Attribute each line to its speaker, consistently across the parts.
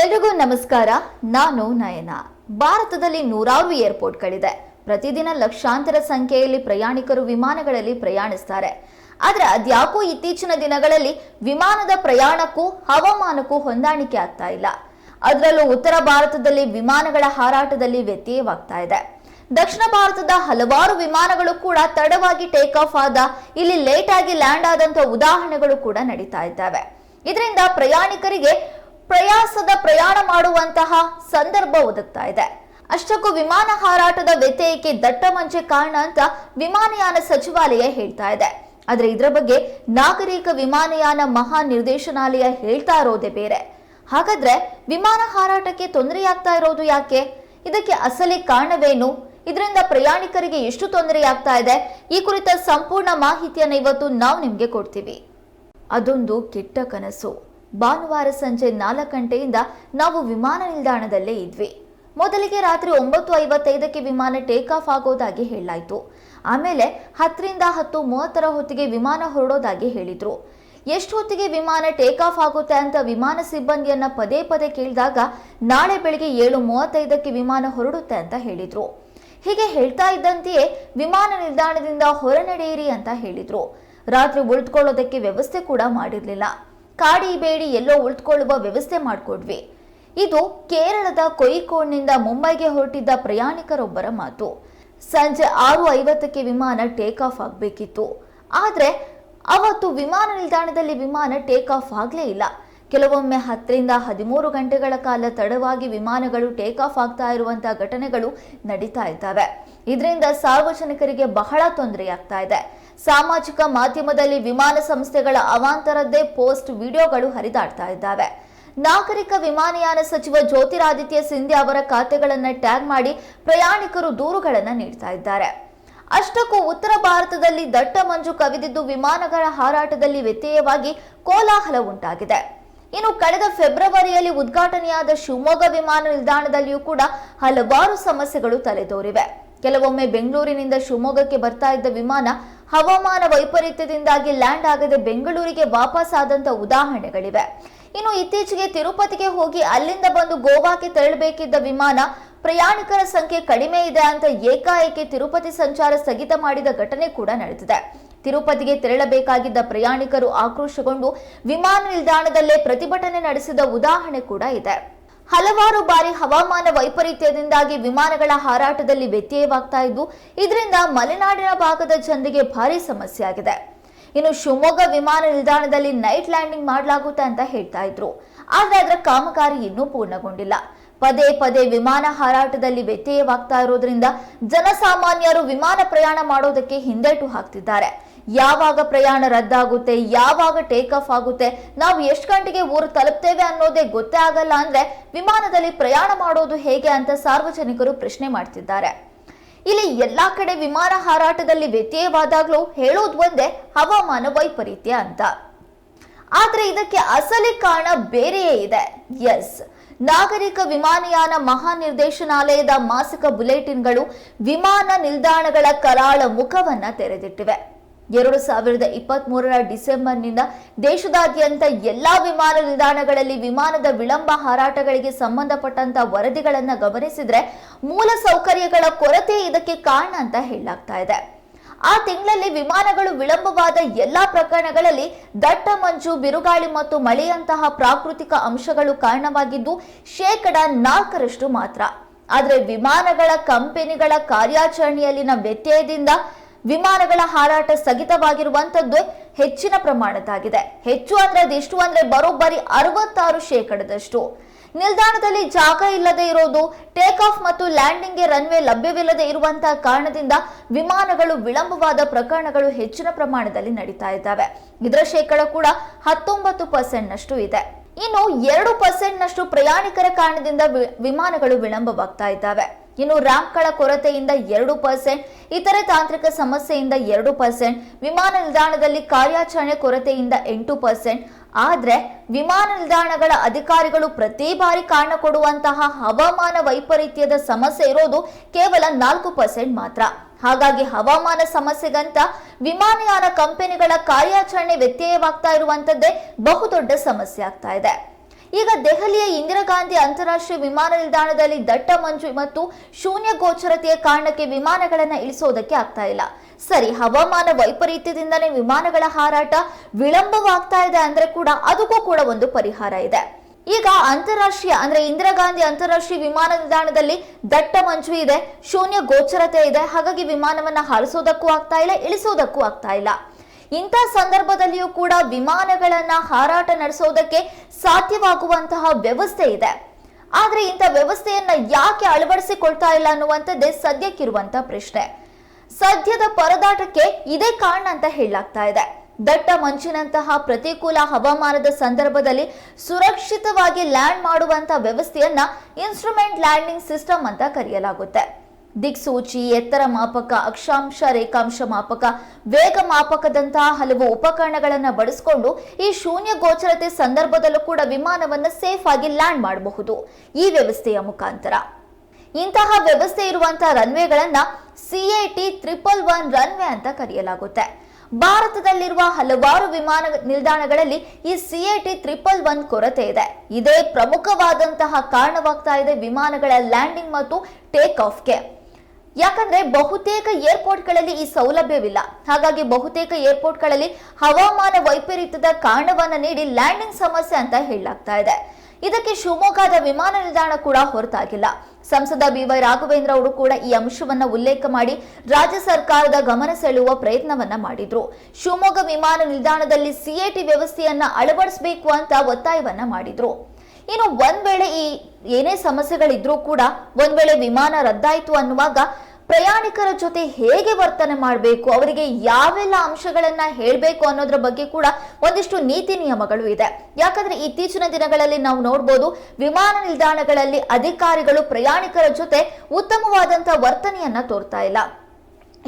Speaker 1: ಎಲ್ರಿಗೂ ನಮಸ್ಕಾರ. ನಾನು ನಯನ. ಭಾರತದಲ್ಲಿ ನೂರಾರು ಏರ್ಪೋರ್ಟ್ಗಳಿದೆ. ಪ್ರತಿದಿನ ಲಕ್ಷಾಂತರ ಸಂಖ್ಯೆಯಲ್ಲಿ ಪ್ರಯಾಣಿಕರು ವಿಮಾನಗಳಲ್ಲಿ ಪ್ರಯಾಣಿಸ್ತಾರೆ. ಆದರೆ ಅದ್ಯಾಕೋ ಇತ್ತೀಚಿನ ದಿನಗಳಲ್ಲಿ ವಿಮಾನದ ಪ್ರಯಾಣಕ್ಕೂ, ಹವಾಮಾನಕ್ಕೂ ಹೊಂದಾಣಿಕೆ ಆಗ್ತಾ ಇಲ್ಲ. ಅದರಲ್ಲೂ ಉತ್ತರ ಭಾರತದಲ್ಲಿ ವಿಮಾನಗಳ ಹಾರಾಟದಲ್ಲಿ ವ್ಯತ್ಯಯವಾಗ್ತಾ ಇದೆ. ದಕ್ಷಿಣ ಭಾರತದ ಹಲವಾರು ವಿಮಾನಗಳು ಕೂಡ ತಡವಾಗಿ ಟೇಕ್ ಆಫ್ ಆದ, ಇಲ್ಲಿ ಲೇಟ್ ಆಗಿ ಲ್ಯಾಂಡ್ ಆದಂತ ಉದಾಹರಣೆಗಳು ಕೂಡ ನಡೀತಾ ಇದ್ದಾವೆ. ಇದರಿಂದ ಪ್ರಯಾಣಿಕರಿಗೆ ಪ್ರಯಾಸದ ಪ್ರಯಾಣ ಮಾಡುವಂತಹ ಸಂದರ್ಭ ಒದಗ್ತಾ ಇದೆ. ಅಷ್ಟಕ್ಕೂ ವಿಮಾನ ಹಾರಾಟದ ವ್ಯತ್ಯಯಕ್ಕೆ ದಟ್ಟ ಮಂಚೆ ಕಾರಣ ಅಂತ ವಿಮಾನಯಾನ ಸಚಿವಾಲಯ ಹೇಳ್ತಾ ಇದೆ. ಆದ್ರೆ ಇದರ ಬಗ್ಗೆ ನಾಗರಿಕ ವಿಮಾನಯಾನ ಮಹಾ ನಿರ್ದೇಶನಾಲಯ ಹೇಳ್ತಾ ಇರೋದೇ ಬೇರೆ. ಹಾಗಾದ್ರೆ ವಿಮಾನ ಹಾರಾಟಕ್ಕೆ ತೊಂದರೆಯಾಗ್ತಾ ಇರೋದು ಯಾಕೆ? ಇದಕ್ಕೆ ಅಸಲಿ ಕಾರಣವೇನು? ಇದರಿಂದ ಪ್ರಯಾಣಿಕರಿಗೆ ಎಷ್ಟು ತೊಂದರೆಯಾಗ್ತಾ ಇದೆ? ಈ ಕುರಿತ ಸಂಪೂರ್ಣ ಮಾಹಿತಿಯನ್ನು ಇವತ್ತು ನಾವು ನಿಮಗೆ ಕೊಡ್ತೀವಿ. ಅದೊಂದು ಕೆಟ್ಟ ಕನಸು. ಭಾನುವಾರ ಸಂಜೆ ನಾಲ್ಕು ಗಂಟೆಯಿಂದ ನಾವು ವಿಮಾನ ನಿಲ್ದಾಣದಲ್ಲೇ ಇದ್ವಿ. ಮೊದಲಿಗೆ ರಾತ್ರಿ ಒಂಬತ್ತು ಐವತ್ತೈದಕ್ಕೆ ವಿಮಾನ ಟೇಕ್ ಆಫ್ ಆಗೋದಾಗಿ ಹೇಳಲಾಯಿತು. ಆಮೇಲೆ ಹತ್ತರಿಂದ ಹತ್ತು ಮೂವತ್ತರ ಹೊತ್ತಿಗೆ ವಿಮಾನ ಹೊರಡೋದಾಗಿ ಹೇಳಿದ್ರು. ಎಷ್ಟು ಹೊತ್ತಿಗೆ ವಿಮಾನ ಟೇಕ್ ಆಫ್ ಆಗುತ್ತೆ ಅಂತ ವಿಮಾನ ಸಿಬ್ಬಂದಿಯನ್ನ ಪದೇ ಪದೇ ಕೇಳಿದಾಗ ನಾಳೆ ಬೆಳಿಗ್ಗೆ ಏಳು ಮೂವತ್ತೈದಕ್ಕೆ ವಿಮಾನ ಹೊರಡುತ್ತೆ ಅಂತ ಹೇಳಿದ್ರು. ಹೀಗೆ ಹೇಳ್ತಾ ಇದ್ದಂತೆಯೇ ವಿಮಾನ ನಿಲ್ದಾಣದಿಂದ ಹೊರನಡೆಯಿರಿ ಅಂತ ಹೇಳಿದ್ರು. ರಾತ್ರಿ ಉಳಿದುಕೊಳ್ಳೋದಕ್ಕೆ ವ್ಯವಸ್ಥೆ ಕೂಡ ಮಾಡಿರ್ಲಿಲ್ಲ. ಕಾಡಿ ಬೇಡಿ ಎಲ್ಲೋ ಉಳಿದುಕೊಳ್ಳುವ ವ್ಯವಸ್ಥೆ ಮಾಡಿಕೊಡ್ವಿ. ಇದು ಕೇರಳದ ಕೊಯಿಕೋಡ್ನಿಂದ ಮುಂಬೈಗೆ ಹೊರಟಿದ್ದ ಪ್ರಯಾಣಿಕರೊಬ್ಬರ ಮಾತು. ಸಂಜೆ ಆರು ಐವತ್ತಕ್ಕೆ ವಿಮಾನ ಟೇಕ್ ಆಫ್ ಆಗಬೇಕಿತ್ತು. ಆದರೆ ಅವತ್ತು ವಿಮಾನ ನಿಲ್ದಾಣದಲ್ಲಿ ವಿಮಾನ ಟೇಕ್ ಆಫ್ ಆಗಲೇ ಇಲ್ಲ. ಕೆಲವೊಮ್ಮೆ ಹತ್ತರಿಂದ ಹದಿಮೂರು ಗಂಟೆಗಳ ಕಾಲ ತಡವಾಗಿ ವಿಮಾನಗಳು ಟೇಕ್ ಆಫ್ ಆಗ್ತಾ ಇರುವಂತಹ ಘಟನೆಗಳು ನಡೀತಾ ಇದ್ದಾವೆ. ಇದರಿಂದ ಸಾರ್ವಜನಿಕರಿಗೆ ಬಹಳ ತೊಂದರೆಯಾಗ್ತಾ ಇದೆ. ಸಾಮಾಜಿಕ ಮಾಧ್ಯಮದಲ್ಲಿ ವಿಮಾನ ಸಂಸ್ಥೆಗಳ ಅವಾಂತರದ್ದೇ ಪೋಸ್ಟ್ ವಿಡಿಯೋಗಳು ಹರಿದಾಡ್ತಾ ಇದ್ದಾವೆ. ನಾಗರಿಕ ವಿಮಾನಯಾನ ಸಚಿವ ಜ್ಯೋತಿರಾದಿತ್ಯ ಸಿಂಧ್ಯಾ ಅವರ ಖಾತೆಗಳನ್ನು ಟ್ಯಾಗ್ ಮಾಡಿ ಪ್ರಯಾಣಿಕರು ದೂರುಗಳನ್ನು ನೀಡ್ತಾ ಇದ್ದಾರೆ. ಅಷ್ಟಕ್ಕೂ ಉತ್ತರ ಭಾರತದಲ್ಲಿ ದಟ್ಟ ಮಂಜು ಕವಿದಿದ್ದು ವಿಮಾನಗಳ ಹಾರಾಟದಲ್ಲಿ ವ್ಯತ್ಯಯವಾಗಿ ಕೋಲಾಹಲ ಉಂಟಾಗಿದೆ. ಇನ್ನು ಕಳೆದ ಫೆಬ್ರವರಿಯಲ್ಲಿ ಉದ್ಘಾಟನೆಯಾದ ಶಿವಮೊಗ್ಗ ವಿಮಾನ ನಿಲ್ದಾಣದಲ್ಲಿಯೂ ಕೂಡ ಹಲವಾರು ಸಮಸ್ಯೆಗಳು ತಲೆದೋರಿವೆ. ಕೆಲವೊಮ್ಮೆ ಬೆಂಗಳೂರಿನಿಂದ ಶಿವಮೊಗ್ಗಕ್ಕೆ ಬರ್ತಾ ಇದ್ದ ವಿಮಾನ ಹವಾಮಾನ ವೈಪರೀತ್ಯದಿಂದಾಗಿ ಲ್ಯಾಂಡ್ ಆಗದೆ ಬೆಂಗಳೂರಿಗೆ ವಾಪಸ್ ಆದಂತ ಉದಾಹರಣೆಗಳಿವೆ. ಇನ್ನು ಇತ್ತೀಚೆಗೆ ತಿರುಪತಿಗೆ ಹೋಗಿ ಅಲ್ಲಿಂದ ಬಂದು ಗೋವಾಕ್ಕೆ ತೆರಳಬೇಕಿದ್ದ ವಿಮಾನ ಪ್ರಯಾಣಿಕರ ಸಂಖ್ಯೆ ಕಡಿಮೆ ಇದೆ ಅಂತ ಏಕಾಏಕಿ ತಿರುಪತಿ ಸಂಚಾರ ಸ್ಥಗಿತ ಮಾಡಿದ ಘಟನೆ ಕೂಡ ನಡೆದಿದೆ. ತಿರುಪತಿಗೆ ತೆರಳಬೇಕಾಗಿದ್ದ ಪ್ರಯಾಣಿಕರು ಆಕ್ರೋಶಗೊಂಡು ವಿಮಾನ ನಿಲ್ದಾಣದಲ್ಲೇ ಪ್ರತಿಭಟನೆ ನಡೆಸಿದ ಉದಾಹರಣೆ ಕೂಡ ಇದೆ. ಹಲವಾರು ಬಾರಿ ಹವಾಮಾನ ವೈಪರೀತ್ಯದಿಂದಾಗಿ ವಿಮಾನಗಳ ಹಾರಾಟದಲ್ಲಿ ವ್ಯತ್ಯಯವಾಗ್ತಾ ಇದ್ದು, ಇದರಿಂದ ಮಲೆನಾಡಿನ ಭಾಗದ ಜನರಿಗೆ ಭಾರಿ ಸಮಸ್ಯೆ ಆಗಿದೆ. ಇನ್ನು ಶಿವಮೊಗ್ಗ ವಿಮಾನ ನಿಲ್ದಾಣದಲ್ಲಿ ನೈಟ್ ಲ್ಯಾಂಡಿಂಗ್ ಮಾಡಲಾಗುತ್ತೆ ಅಂತ ಹೇಳ್ತಾ ಇದ್ರು. ಆದರೆ ಅದರ ಕಾಮಗಾರಿ ಇನ್ನೂ ಪೂರ್ಣಗೊಂಡಿಲ್ಲ. ಪದೇ ಪದೇ ವಿಮಾನ ಹಾರಾಟದಲ್ಲಿ ವ್ಯತ್ಯಯವಾಗ್ತಾ ಇರೋದ್ರಿಂದ ಜನಸಾಮಾನ್ಯರು ವಿಮಾನ ಪ್ರಯಾಣ ಮಾಡೋದಕ್ಕೆ ಹಿಂದೇಟು ಹಾಕ್ತಿದ್ದಾರೆ. ಯಾವಾಗ ಪ್ರಯಾಣ ರದ್ದಾಗುತ್ತೆ, ಯಾವಾಗ ಟೇಕ್ ಆಫ್ ಆಗುತ್ತೆ, ನಾವು ಎಷ್ಟು ಗಂಟೆಗೆ ಊರು ತಲುಪ್ತೇವೆ ಅನ್ನೋದೇ ಗೊತ್ತೇ ಆಗಲ್ಲ ಅಂದ್ರೆ ವಿಮಾನದಲ್ಲಿ ಪ್ರಯಾಣ ಮಾಡೋದು ಹೇಗೆ ಅಂತ ಸಾರ್ವಜನಿಕರು ಪ್ರಶ್ನೆ ಮಾಡ್ತಿದ್ದಾರೆ. ಇಲ್ಲಿ ಎಲ್ಲಾ ಕಡೆ ವಿಮಾನ ಹಾರಾಟದಲ್ಲಿ ವ್ಯತ್ಯಯವಾದಾಗ್ಲೂ ಹೇಳೋದು ಒಂದೇ ಹವಾಮಾನ ವೈಪರೀತ್ಯ ಅಂತ. ಆದ್ರೆ ಇದಕ್ಕೆ ಅಸಲಿ ಕಾರಣ ಬೇರೆಯೇ ಇದೆ. ಎಸ್ ನಾಗರಿಕ ವಿಮಾನಯಾನ ಮಹಾನಿರ್ದೇಶನಾಲಯದ ಮಾಸಿಕ ಬುಲೆಟಿನ್ಗಳು ವಿಮಾನ ನಿಲ್ದಾಣಗಳ ಕರಾಳ ಮುಖವನ್ನ ತೆರೆದಿಟ್ಟಿವೆ. ಎರಡು ಸಾವಿರದ ಇಪ್ಪತ್ತ್ ಮೂರರ ಡಿಸೆಂಬರ್ನಿಂದ ದೇಶದಾದ್ಯಂತ ಎಲ್ಲಾ ವಿಮಾನ ನಿಲ್ದಾಣಗಳಲ್ಲಿ ವಿಮಾನದ ವಿಳಂಬ ಹಾರಾಟಗಳಿಗೆ ಸಂಬಂಧಪಟ್ಟಂತ ವರದಿಗಳನ್ನು ಗಮನಿಸಿದ್ರೆ ಮೂಲ ಸೌಕರ್ಯಗಳ ಕೊರತೆ ಇದಕ್ಕೆ ಕಾರಣ ಅಂತ ಹೇಳಲಾಗ್ತಾ ಇದೆ. ಆ ತಿಂಗಳಲ್ಲಿ ವಿಮಾನಗಳು ವಿಳಂಬವಾದ ಎಲ್ಲಾ ಪ್ರಕರಣಗಳಲ್ಲಿ ದಟ್ಟ ಮಂಜು, ಬಿರುಗಾಳಿ ಮತ್ತು ಮಳೆಯಂತಹ ಪ್ರಾಕೃತಿಕ ಅಂಶಗಳು ಕಾರಣವಾಗಿದ್ದು ಶೇಕಡ ನಾಲ್ಕರಷ್ಟು ಮಾತ್ರ. ಆದರೆ ವಿಮಾನಗಳ ಕಂಪನಿಗಳ ಕಾರ್ಯಾಚರಣೆಯಲ್ಲಿನ ವ್ಯತ್ಯಯದಿಂದ ವಿಮಾನಗಳ ಹಾರಾಟ ಸ್ಥಗಿತವಾಗಿರುವಂತದ್ದು ಹೆಚ್ಚಿನ ಪ್ರಮಾಣದಾಗಿದೆ ಹೆಚ್ಚು ಅಂದ್ರೆ ಅದೆಷ್ಟು ಅಂದ್ರೆ ಬರೋಬ್ಬರಿ ಅರವತ್ತಾರು ಶೇಕಡದಷ್ಟು. ನಿಲ್ದಾಣದಲ್ಲಿ ಜಾಗ ಇಲ್ಲದೆ ಇರೋದು ಟೇಕ್ ಆಫ್ ಮತ್ತು ಲ್ಯಾಂಡಿಂಗ್ಗೆ ರನ್ವೇ ಲಭ್ಯವಿಲ್ಲದೆ ಇರುವಂತಹ ಕಾರಣದಿಂದ ವಿಮಾನಗಳು ವಿಳಂಬವಾದ ಪ್ರಕರಣಗಳು ಹೆಚ್ಚಿನ ಪ್ರಮಾಣದಲ್ಲಿ ನಡೀತಾ ಇದ್ದಾವೆ. ಇದರ ಶೇಕಡ ಕೂಡ ಹತ್ತೊಂಬತ್ತು ಪರ್ಸೆಂಟ್ ನಷ್ಟು ಇದೆ. ಇನ್ನು ಎರಡು ಪರ್ಸೆಂಟ್ ನಷ್ಟು ಪ್ರಯಾಣಿಕರ ಕಾರಣದಿಂದ ವಿಮಾನಗಳು ವಿಳಂಬವಾಗ್ತಾ ಇದ್ದಾವೆ. ಇನ್ನು ರ್ಯಾಂಪ್ಗಳ ಕೊರತೆಯಿಂದ ಎರಡು ಪರ್ಸೆಂಟ್, ಇತರೆ ತಾಂತ್ರಿಕ ಸಮಸ್ಯೆಯಿಂದ ಎರಡು ಪರ್ಸೆಂಟ್, ವಿಮಾನ ನಿಲ್ದಾಣದಲ್ಲಿ ಕಾರ್ಯಾಚರಣೆ ಕೊರತೆಯಿಂದ ಎಂಟು ಪರ್ಸೆಂಟ್. ಆದರೆ ವಿಮಾನ ನಿಲ್ದಾಣಗಳ ಅಧಿಕಾರಿಗಳು ಪ್ರತಿ ಬಾರಿ ಕಾರಣ ಕೊಡುವಂತಹ ಹವಾಮಾನ ವೈಪರೀತ್ಯದ ಸಮಸ್ಯೆ ಇರೋದು ಕೇವಲ ನಾಲ್ಕು ಪರ್ಸೆಂಟ್ ಮಾತ್ರ. ಹಾಗಾಗಿ ಹವಾಮಾನ ಸಮಸ್ಯೆಗಂತ ವಿಮಾನಯಾನ ಕಂಪನಿಗಳ ಕಾರ್ಯಾಚರಣೆ ವ್ಯತ್ಯಯವಾಗ್ತಾ ಇರುವಂತದ್ದೇ ಬಹುದೊಡ್ಡ ಸಮಸ್ಯೆ ಆಗ್ತಾ ಇದೆ. ಈಗ ದೆಹಲಿಯ ಇಂದಿರಾ ಗಾಂಧಿ ಅಂತಾರಾಷ್ಟ್ರೀಯ ವಿಮಾನ ನಿಲ್ದಾಣದಲ್ಲಿ ದಟ್ಟ ಮಂಜು ಮತ್ತು ಶೂನ್ಯ ಗೋಚರತೆಯ ಕಾರಣಕ್ಕೆ ವಿಮಾನಗಳನ್ನು ಇಳಿಸೋದಕ್ಕೆ ಆಗ್ತಾ ಇಲ್ಲ. ಸರಿ, ಹವಾಮಾನ ವೈಪರೀತ್ಯದಿಂದಲೇ ವಿಮಾನಗಳ ಹಾರಾಟ ವಿಳಂಬವಾಗ್ತಾ ಇದೆ ಅಂದ್ರೆ ಕೂಡ ಅದಕ್ಕೂ ಕೂಡ ಒಂದು ಪರಿಹಾರ ಇದೆ. ಈಗ ಅಂತಾರಾಷ್ಟ್ರೀಯ ಅಂದ್ರೆ ಇಂದಿರಾ ಗಾಂಧಿ ಅಂತಾರಾಷ್ಟ್ರೀಯ ವಿಮಾನ ನಿಲ್ದಾಣದಲ್ಲಿ ದಟ್ಟ ಮಂಜು ಇದೆ, ಶೂನ್ಯ ಗೋಚರತೆ ಇದೆ, ಹಾಗಾಗಿ ವಿಮಾನವನ್ನ ಹಾರಿಸೋದಕ್ಕೂ ಆಗ್ತಾ ಇಲ್ಲ, ಇಳಿಸೋದಕ್ಕೂ ಆಗ್ತಾ ಇಲ್ಲ. ಇಂಥ ಸಂದರ್ಭದಲ್ಲಿಯೂ ಕೂಡ ವಿಮಾನಗಳನ್ನ ಹಾರಾಟ ನಡೆಸೋದಕ್ಕೆ ಸಾಧ್ಯವಾಗುವಂತಹ ವ್ಯವಸ್ಥೆ ಇದೆ. ಆದ್ರೆ ಇಂಥ ವ್ಯವಸ್ಥೆಯನ್ನ ಯಾಕೆ ಅಳವಡಿಸಿಕೊಳ್ತಾ ಇಲ್ಲ ಅನ್ನುವಂಥದ್ದೇ ಸದ್ಯಕ್ಕಿರುವಂತ ಪ್ರಶ್ನೆ. ಸದ್ಯದ ಪರದಾಟಕ್ಕೆ ಇದೇ ಕಾರಣ ಅಂತ ಹೇಳಲಾಗ್ತಾ ಇದೆ. ದಟ್ಟ ಮಂಚಿನಂತಹ ಪ್ರತಿಕೂಲ ಹವಾಮಾನದ ಸಂದರ್ಭದಲ್ಲಿ ಸುರಕ್ಷಿತವಾಗಿ ಲ್ಯಾಂಡ್ ಮಾಡುವಂತ ವ್ಯವಸ್ಥೆಯನ್ನ ಇನ್ಸ್ಟ್ರುಮೆಂಟ್ ಲ್ಯಾಂಡಿಂಗ್ ಸಿಸ್ಟಮ್ ಅಂತ ಕರೆಯಲಾಗುತ್ತೆ. ದಿಕ್ಸೂಚಿ, ಎತ್ತರ ಮಾಪಕ, ಅಕ್ಷಾಂಶ, ರೇಖಾಂಶ ಮಾಪಕ, ವೇಗ ಮಾಪಕದಂತಹ ಹಲವು ಉಪಕರಣಗಳನ್ನು ಬಳಸಿಕೊಂಡು ಈ ಶೂನ್ಯ ಗೋಚರತೆ ಸಂದರ್ಭದಲ್ಲೂ ಕೂಡ ವಿಮಾನವನ್ನು ಸೇಫ್ ಆಗಿ ಲ್ಯಾಂಡ್ ಮಾಡಬಹುದು. ಈ ವ್ಯವಸ್ಥೆಯ ಮುಖಾಂತರ. ಇಂತಹ ವ್ಯವಸ್ಥೆ ಇರುವಂತಹ ರನ್ವೇಗಳನ್ನ ಸಿಐಟಿ ಟ್ರಿಪಲ್ ಒನ್ ರನ್ವೇ ಅಂತ ಕರೆಯಲಾಗುತ್ತೆ. ಭಾರತದಲ್ಲಿರುವ ಹಲವಾರು ವಿಮಾನ ನಿಲ್ದಾಣಗಳಲ್ಲಿ ಈ ಸಿಐಟಿ ಟ್ರಿಪಲ್ ಒನ್ ಕೊರತೆ ಇದೆ. ಇದೇ ಪ್ರಮುಖವಾದಂತಹ ಕಾರಣವಾಗ್ತಾ ಇದೆ ವಿಮಾನಗಳ ಲ್ಯಾಂಡಿಂಗ್ ಮತ್ತು ಟೇಕ್ ಆಫ್ಗೆ ಯಾಕಂದ್ರೆ ಬಹುತೇಕ ಏರ್ಪೋರ್ಟ್ಗಳಲ್ಲಿ ಈ ಸೌಲಭ್ಯವಿಲ್ಲ. ಹಾಗಾಗಿ ಬಹುತೇಕ ಏರ್ಪೋರ್ಟ್ಗಳಲ್ಲಿ ಹವಾಮಾನ ವೈಪರೀತ್ಯದ ಕಾರಣವನ್ನ ನೀಡಿ ಲ್ಯಾಂಡಿಂಗ್ ಸಮಸ್ಯೆ ಅಂತ ಹೇಳಲಾಗ್ತಾ ಇದೆ. ಇದಕ್ಕೆ ಶಿವಮೊಗ್ಗದ ವಿಮಾನ ನಿಲ್ದಾಣ ಕೂಡ ಹೊರತಾಗಿಲ್ಲ. ಸಂಸದ ಬಿವೈ ರಾಘವೇಂದ್ರ ಅವರು ಕೂಡ ಈ ಅಂಶವನ್ನ ಉಲ್ಲೇಖ ಮಾಡಿ ರಾಜ್ಯ ಸರ್ಕಾರದ ಗಮನ ಸೆಳೆಯುವ ಪ್ರಯತ್ನವನ್ನ ಮಾಡಿದ್ರು. ಶಿವಮೊಗ್ಗ ವಿಮಾನ ನಿಲ್ದಾಣದಲ್ಲಿ ಸಿಎಟಿ ವ್ಯವಸ್ಥೆಯನ್ನ ಅಳವಡಿಸಬೇಕು ಅಂತ ಒತ್ತಾಯವನ್ನ ಮಾಡಿದ್ರು. ಇನ್ನು ಒಂದ್ ವೇಳೆ ಈ ಏನೇ ಸಮಸ್ಯೆಗಳಿದ್ರೂ ಕೂಡ ಒಂದ್ ವೇಳೆ ವಿಮಾನ ರದ್ದಾಯಿತು ಅನ್ನುವಾಗ ಪ್ರಯಾಣಿಕರ ಜೊತೆ ಹೇಗೆ ವರ್ತನೆ ಮಾಡಬೇಕು, ಅವರಿಗೆ ಯಾವೆಲ್ಲ ಅಂಶಗಳನ್ನ ಹೇಳಬೇಕು ಅನ್ನೋದ್ರ ಬಗ್ಗೆ ಕೂಡ ಒಂದಿಷ್ಟು ನೀತಿ ನಿಯಮಗಳು ಇದೆ. ಯಾಕಂದ್ರೆ ಇತ್ತೀಚಿನ ದಿನಗಳಲ್ಲಿ ನಾವು ನೋಡ್ಬೋದು ವಿಮಾನ ನಿಲ್ದಾಣಗಳಲ್ಲಿ ಅಧಿಕಾರಿಗಳು ಪ್ರಯಾಣಿಕರ ಜೊತೆ ಉತ್ತಮವಾದಂತಹ ವರ್ತನೆಯನ್ನ ತೋರ್ತಾ ಇಲ್ಲ.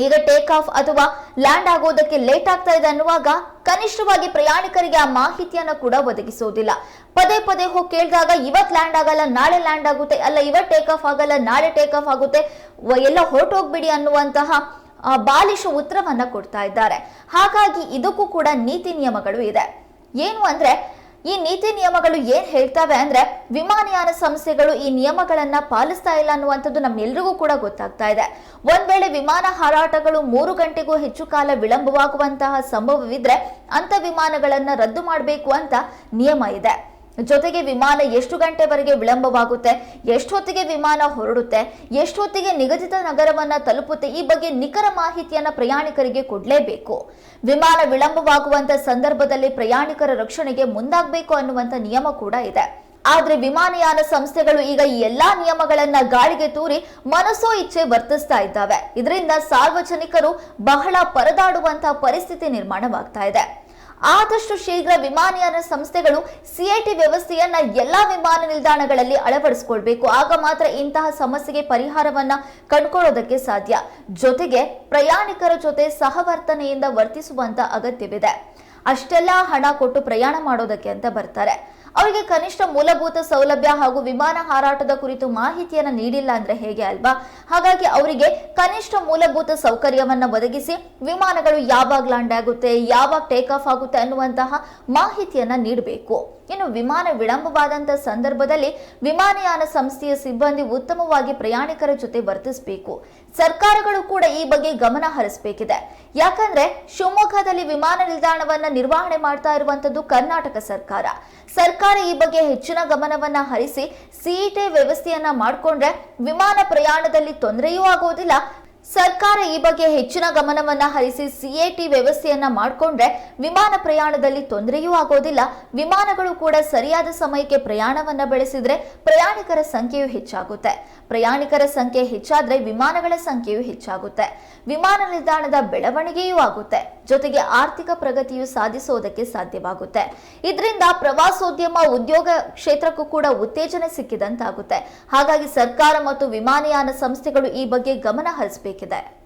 Speaker 1: ಈಗ ಟೇಕ್ ಆಫ್ ಅಥವಾ ಲ್ಯಾಂಡ್ ಆಗೋದಕ್ಕೆ ಲೇಟ್ ಆಗ್ತಾ ಇದೆ ಅನ್ನುವಾಗ ಕನಿಷ್ಠವಾಗಿ ಪ್ರಯಾಣಿಕರಿಗೆ ಆ ಮಾಹಿತಿಯನ್ನ ಕೂಡ ಒದಗಿಸೋದಿಲ್ಲ. ಪದೇ ಪದೇ ಹೋಗಿ ಕೇಳಿದಾಗ ಇವತ್ ಲ್ಯಾಂಡ್ ಆಗಲ್ಲ, ನಾಳೆ ಲ್ಯಾಂಡ್ ಆಗುತ್ತೆ, ಅಲ್ಲ ಇವತ್ ಟೇಕ್ ಆಫ್ ಆಗಲ್ಲ, ನಾಳೆ ಟೇಕ್ ಆಫ್ ಆಗುತ್ತೆ ಎಲ್ಲ ಹೊರಟೋಗ್ಬಿಡಿ ಅನ್ನುವಂತಹ ಬಾಲಿಶ ಉತ್ತರವನ್ನ ಕೊಡ್ತಾ ಇದ್ದಾರೆ. ಹಾಗಾಗಿ ಇದಕ್ಕೂ ಕೂಡ ನೀತಿ ನಿಯಮಗಳು ಇದೆ. ಏನು ಅಂದ್ರೆ ಈ ನೀತಿ ನಿಯಮಗಳು ಏನ್ ಹೇಳ್ತವೆ ಅಂದ್ರೆ ವಿಮಾನಯಾನ ಸಂಸ್ಥೆಗಳು ಈ ನಿಯಮಗಳನ್ನ ಪಾಲಿಸ್ತಾ ಇಲ್ಲ ಅನ್ನುವಂಥದ್ದು ನಮ್ಮೆಲ್ಲರಿಗೂ ಕೂಡ ಗೊತ್ತಾಗ್ತಾ ಇದೆ. ಒಂದ್ ವೇಳೆ ವಿಮಾನ ಹಾರಾಟಗಳು ಮೂರು ಗಂಟೆಗೂ ಹೆಚ್ಚು ಕಾಲ ವಿಳಂಬವಾಗುವಂತಹ ಸಂಭವವಿದ್ರೆ ಅಂತ ವಿಮಾನಗಳನ್ನ ರದ್ದು ಮಾಡಬೇಕು ಅಂತ ನಿಯಮ ಇದೆ. ಜೊತೆಗೆ ವಿಮಾನ ಎಷ್ಟು ಗಂಟೆವರೆಗೆ ವಿಳಂಬವಾಗುತ್ತೆ, ಎಷ್ಟೊತ್ತಿಗೆ ವಿಮಾನ ಹೊರಡುತ್ತೆ, ಎಷ್ಟೊತ್ತಿಗೆ ನಿಗದಿತ ನಗರವನ್ನ ತಲುಪುತ್ತೆ, ಈ ಬಗ್ಗೆ ನಿಖರ ಮಾಹಿತಿಯನ್ನ ಪ್ರಯಾಣಿಕರಿಗೆ ಕೊಡಲೇಬೇಕು. ವಿಮಾನ ವಿಳಂಬವಾಗುವಂತ ಸಂದರ್ಭದಲ್ಲಿ ಪ್ರಯಾಣಿಕರ ರಕ್ಷಣೆಗೆ ಮುಂದಾಗಬೇಕು ಅನ್ನುವಂತ ನಿಯಮ ಕೂಡ ಇದೆ. ಆದ್ರೆ ವಿಮಾನಯಾನ ಸಂಸ್ಥೆಗಳು ಈಗ ಈ ಎಲ್ಲಾ ನಿಯಮಗಳನ್ನ ಗಾಳಿಗೆ ತೂರಿ ಮನಸ್ಸೋ ಇಚ್ಛೆ ವರ್ತಿಸ್ತಾ ಇದ್ದಾವೆ. ಇದರಿಂದ ಸಾರ್ವಜನಿಕರು ಬಹಳ ಪರದಾಡುವಂತಹ ಪರಿಸ್ಥಿತಿ ನಿರ್ಮಾಣವಾಗ್ತಾ ಇದೆ. ಆದಷ್ಟು ಶೀಘ್ರ ವಿಮಾನಯಾನ ಸಂಸ್ಥೆಗಳು ಸಿಐಟಿ ವ್ಯವಸ್ಥೆಯನ್ನ ಎಲ್ಲಾ ವಿಮಾನ ನಿಲ್ದಾಣಗಳಲ್ಲಿ ಅಳವಡಿಸಿಕೊಳ್ಬೇಕು. ಆಗ ಮಾತ್ರ ಇಂತಹ ಸಮಸ್ಯೆಗೆ ಪರಿಹಾರವನ್ನ ಕಂಡುಕೊಳ್ಳೋದಕ್ಕೆ ಸಾಧ್ಯ. ಜೊತೆಗೆ ಪ್ರಯಾಣಿಕರ ಜೊತೆ ಸಹವರ್ತನೆಯಿಂದ ವರ್ತಿಸುವಂತ ಅಗತ್ಯವಿದೆ. ಅಷ್ಟೆಲ್ಲ ಹಣ ಕೊಟ್ಟು ಪ್ರಯಾಣ ಮಾಡೋದಕ್ಕೆ ಅಂತ ಬರ್ತಾರೆ. ಅವರಿಗೆ ಕನಿಷ್ಠ ಮೂಲಭೂತ ಸೌಲಭ್ಯ ಹಾಗೂ ವಿಮಾನ ಹಾರಾಟದ ಕುರಿತು ಮಾಹಿತಿಯನ್ನು ನೀಡಿಲ್ಲ ಅಂದ್ರೆ ಹೇಗೆ ಅಲ್ವಾ? ಹಾಗಾಗಿ ಅವರಿಗೆ ಕನಿಷ್ಠ ಮೂಲಭೂತ ಸೌಕರ್ಯವನ್ನ ಒದಗಿಸಿ ವಿಮಾನಗಳು ಯಾವಾಗ ಲ್ಯಾಂಡ್ ಆಗುತ್ತೆ, ಯಾವಾಗ ಟೇಕ್ ಆಫ್ ಆಗುತ್ತೆ ಅನ್ನುವಂತಹ ಮಾಹಿತಿಯನ್ನ ನೀಡಬೇಕು. ಇನ್ನು ವಿಮಾನ ವಿಳಂಬವಾದಂತಹ ಸಂದರ್ಭದಲ್ಲಿ ವಿಮಾನಯಾನ ಸಂಸ್ಥೆಯ ಸಿಬ್ಬಂದಿ ಉತ್ತಮವಾಗಿ ಪ್ರಯಾಣಿಕರ ಜೊತೆ ವರ್ತಿಸಬೇಕು. ಸರ್ಕಾರಗಳು ಕೂಡ ಈ ಬಗ್ಗೆ ಗಮನ ಹರಿಸಬೇಕಿದೆ. ಯಾಕಂದ್ರೆ ಶಿವಮೊಗ್ಗದಲ್ಲಿ ವಿಮಾನ ನಿಲ್ದಾಣವನ್ನ ನಿರ್ವಹಣೆ ಮಾಡ್ತಾ ಇರುವಂತದ್ದು ಕರ್ನಾಟಕ ಸರ್ಕಾರ. ಸರ್ಕಾರ ಈ ಬಗ್ಗೆ ಹೆಚ್ಚಿನ ಗಮನವನ್ನ ಹರಿಸಿ ಸಿಇಟಿ ವ್ಯವಸ್ಥೆಯನ್ನ ಮಾಡಿಕೊಂಡ್ರೆ ವಿಮಾನ ಪ್ರಯಾಣದಲ್ಲಿ ತೊಂದರೆಯೂ ಆಗೋದಿಲ್ಲ ಸರ್ಕಾರ ಈ ಬಗ್ಗೆ ಹೆಚ್ಚಿನ ಗಮನವನ್ನ ಹರಿಸಿ ಸಿಎಟಿ ವ್ಯವಸ್ಥೆಯನ್ನ ಮಾಡಿಕೊಂಡ್ರೆ ವಿಮಾನ ಪ್ರಯಾಣದಲ್ಲಿ ತೊಂದರೆಯೂ ಆಗೋದಿಲ್ಲ. ವಿಮಾನಗಳು ಕೂಡ ಸರಿಯಾದ ಸಮಯಕ್ಕೆ ಪ್ರಯಾಣವನ್ನ ಬೆಳೆಸಿದ್ರೆ ಪ್ರಯಾಣಿಕರ ಸಂಖ್ಯೆಯು ಹೆಚ್ಚಾಗುತ್ತೆ. ಪ್ರಯಾಣಿಕರ ಸಂಖ್ಯೆ ಹೆಚ್ಚಾದ್ರೆ ವಿಮಾನಗಳ ಸಂಖ್ಯೆಯು ಹೆಚ್ಚಾಗುತ್ತೆ. ವಿಮಾನ ನಿಲ್ದಾಣದ ಬೆಳವಣಿಗೆಯೂ ಆಗುತ್ತೆ. ಜೊತೆಗೆ ಆರ್ಥಿಕ ಪ್ರಗತಿಯು ಸಾಧಿಸೋದಕ್ಕೆ ಸಾಧ್ಯವಾಗುತ್ತೆ. ಇದರಿಂದ ಪ್ರವಾಸೋದ್ಯಮ ಉದ್ಯೋಗ ಕ್ಷೇತ್ರಕ್ಕೂ ಕೂಡ ಉತ್ತೇಜನ ಸಿಕ್ಕಿದಂತಾಗುತ್ತೆ. ಹಾಗಾಗಿ ಸರ್ಕಾರ ಮತ್ತು ವಿಮಾನಯಾನ ಸಂಸ್ಥೆಗಳು ಈ ಬಗ್ಗೆ ಗಮನ ಹರಿಸಬೇಕಿದೆ